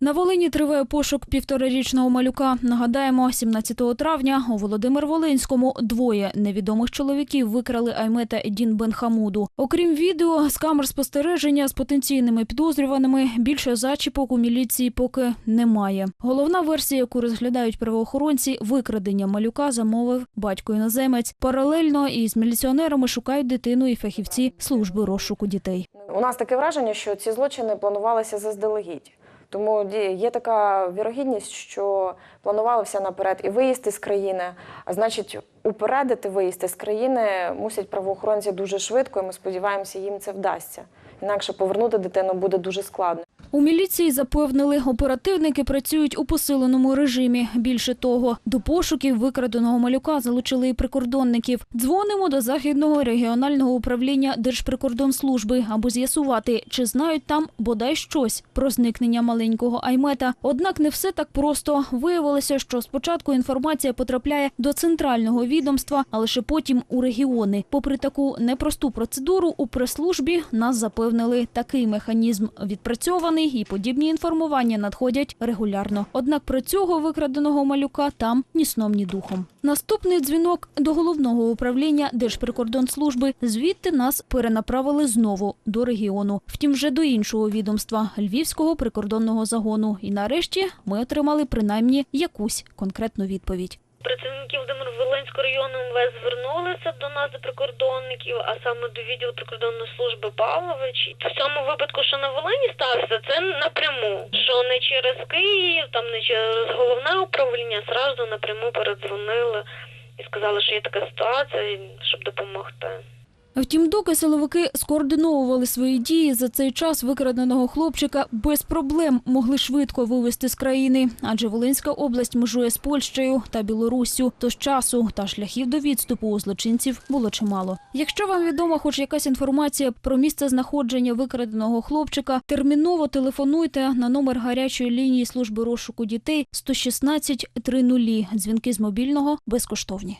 На Волині триває пошук півторарічного малюка. Нагадаємо, 17 травня у Володимир-Волинському двоє невідомих чоловіків викрали Аймета Едін Бенхамуду. Окрім відео з камер спостереження з потенційними підозрюваними, більше зачіпок у міліції поки немає. Головна версія, яку розглядають правоохоронці, викрадення малюка замовив батько іноземець. Паралельно із міліціонерами шукають дитину і фахівці служби розшуку дітей. У нас таке враження, що ці злочини планувалися заздалегідь. Тому є така вірогідність, що планувалося наперед і виїзд із країни. А значить, упередити виїзд із країни мусять правоохоронці дуже швидко, і ми сподіваємося, їм це вдасться. Інакше повернути дитину буде дуже складно. У міліції запевнили, оперативники працюють у посиленому режимі. Більше того, до пошуків викраденого малюка залучили і прикордонників. Дзвонимо до західного регіонального управління Держприкордонслужби, аби з'ясувати, чи знають там бодай щось про зникнення маленького Аймета. Однак не все так просто. Виявилося, що спочатку інформація потрапляє до центрального відомства, а лише потім у регіони. Попри таку непросту процедуру, у прес-службі нас запевнили, такий механізм відпрацьований і подібні інформування надходять регулярно. Однак про цього викраденого малюка там ні сном, ні духом. Наступний дзвінок до головного управління Держприкордонслужби. Звідти нас перенаправили знову до регіону. Втім, вже до іншого відомства Львівського прикордонного загону. І нарешті ми отримали принаймні якусь конкретну відповідь. Працівники Володимир-Волинського району МВС звернулися до нас до прикордонників, а саме до відділу прикордонної служби Павлович. В цьому випадку, що на Волині стався, це напряму. Що не через Київ, там не через головне управління, зразу напряму передзвонили і сказали, що є така ситуація, щоб допомогти. Втім, доки силовики скоординовували свої дії за цей час викраденого хлопчика без проблем могли швидко вивезти з країни, адже Волинська область межує з Польщею та Білоруссю. Тож часу та шляхів до відступу у злочинців було чимало. Якщо вам відома хоч якась інформація про місце знаходження викраденого хлопчика, терміново телефонуйте на номер гарячої лінії служби розшуку дітей 116 30. Дзвінки з мобільного безкоштовні.